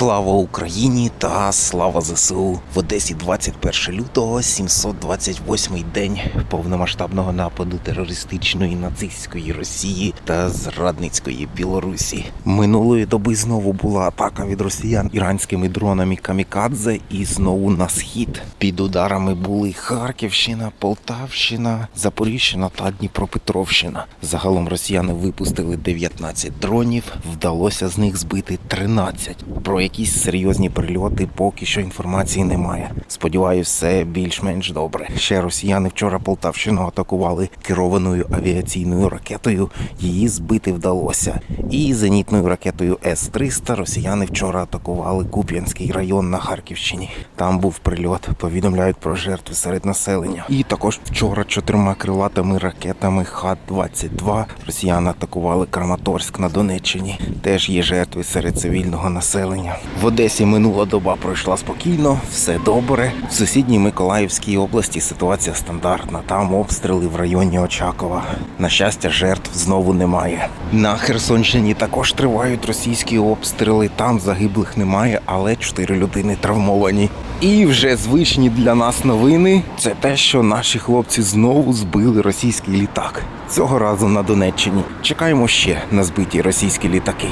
Слава Україні та слава ЗСУ в Одесі 21 лютого, 728 день повномасштабного нападу терористичної нацистської Росії та зрадницької Білорусі. Минулої доби знову була атака від росіян іранськими дронами камікадзе і знову на схід. Під ударами були Харківщина, Полтавщина, Запоріжжя та Дніпропетровщина. Загалом росіяни випустили 19 дронів, вдалося з них збити 13. Про якісь серйозні прильоти поки що інформації немає. Сподіваюсь, все більш-менш добре. Ще росіяни вчора Полтавщину атакували керованою авіаційною ракетою. Її збити вдалося. І зенітною ракетою С-300 росіяни вчора атакували Куп'янський район на Харківщині. Там був прильот. Повідомляють про жертви серед населення. І також вчора чотирма крилатими ракетами Х-22 росіяни атакували Краматорськ на Донеччині. Теж є жертви серед цивільного населення. В Одесі минула доба пройшла спокійно, все добре. В сусідній Миколаївській області ситуація стандартна. Там обстріли в районі Очакова. На щастя, жертв знову немає. На Херсонщині також тривають російські обстріли. Там загиблих немає, але чотири людини травмовані. І вже звичні для нас новини це те, що наші хлопці знову збили російський літак. Цього разу на Донеччині. Чекаємо ще на збиті російські літаки.